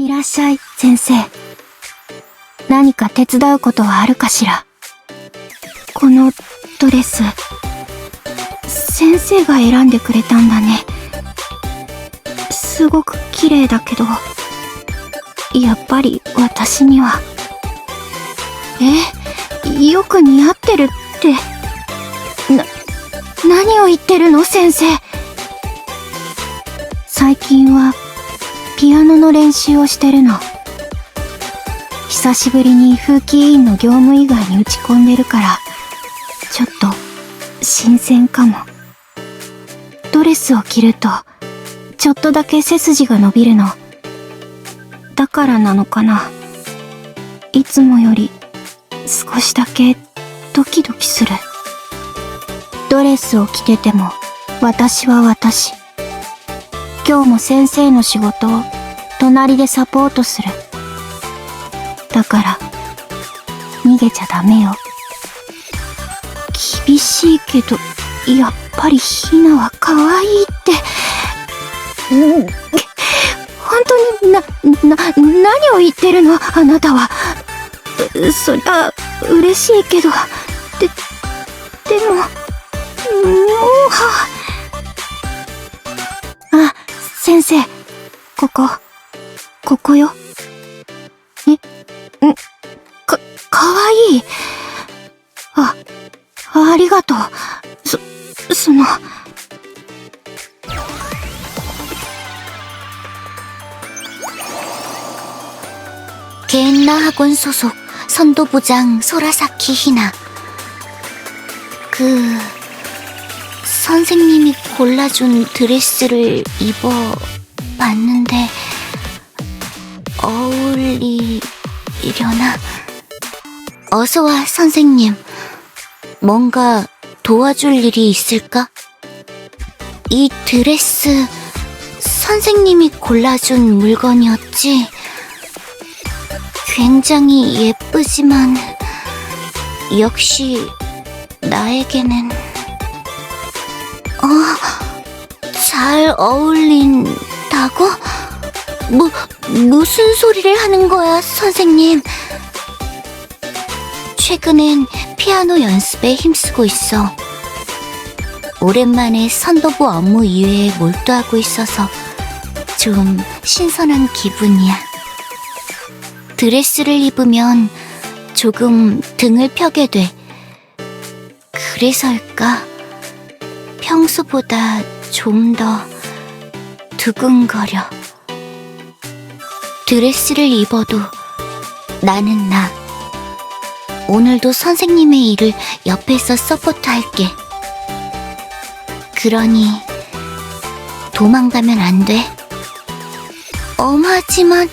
いらっしゃい、先生。何か手伝うことはあるかしら？このドレス、先生が選んでくれたんだね。すごく綺麗だけど、やっぱり私には。え、よく似合ってるって。な、何を言ってるの？先生。最近はピアノの練習をしてるの。久しぶりに風紀委員の業務以外に打ち込んでるから、ちょっと新鮮かも。ドレスを着ると、ちょっとだけ背筋が伸びるの。だからなのかな。いつもより少しだけドキドキする。ドレスを着てても私は私。今日も先生の仕事を隣でサポートする。だから、逃げちゃダメよ。厳しいけど、やっぱりひなは可愛いって。うん本当にな、な、何を言ってるの？あなたは。そりゃ、嬉しいけど。で、でも、もう、は、先生、ここ、ここよ。え、ん、か、かわいい。あ、ありがとう。そ、その、 게엔나 학원 소속 선도부장 소라사키 히나. 그 선생님이 골라준 드레스를 입어 봤는데 어울리려나? 어서 와 선생님. 뭔가 도와줄 일이 있을까? 이 드레스 선생님이 골라준 물건이었지. 굉장히 예쁘지만 역시 나에게는 어, 잘 어울린다고? 뭐 무슨 소리를 하는 거야, 선생님? 최근엔 피아노 연습에 힘쓰고 있어. 오랜만에 선도부 업무 이외에 몰두하고 있어서 좀 신선한 기분이야. 드레스를 입으면 조금 등을 펴게 돼. 그래서일까? 평소보다 좀 더 두근거려. 드레스를 입어도 나는 나. 오늘도 선생님의 일을 옆에서 서포트 할게. 그러니 도망가면 안 돼. 엄하지만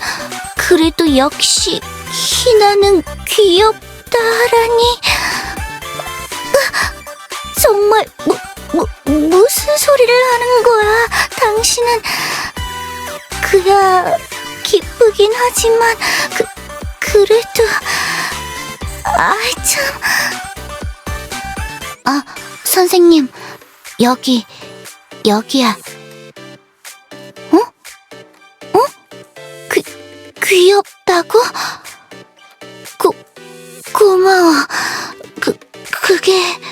그래도 역시 희나는 귀엽다라니. 으, 정말 뭐, 뭐, 하는 거야? 당신은 그야 기쁘긴 하지만 그 그래도 아이 참. 아 선생님 여기 여기야. 어? 어? 그 귀엽다고? 고 고마워. 그 그게.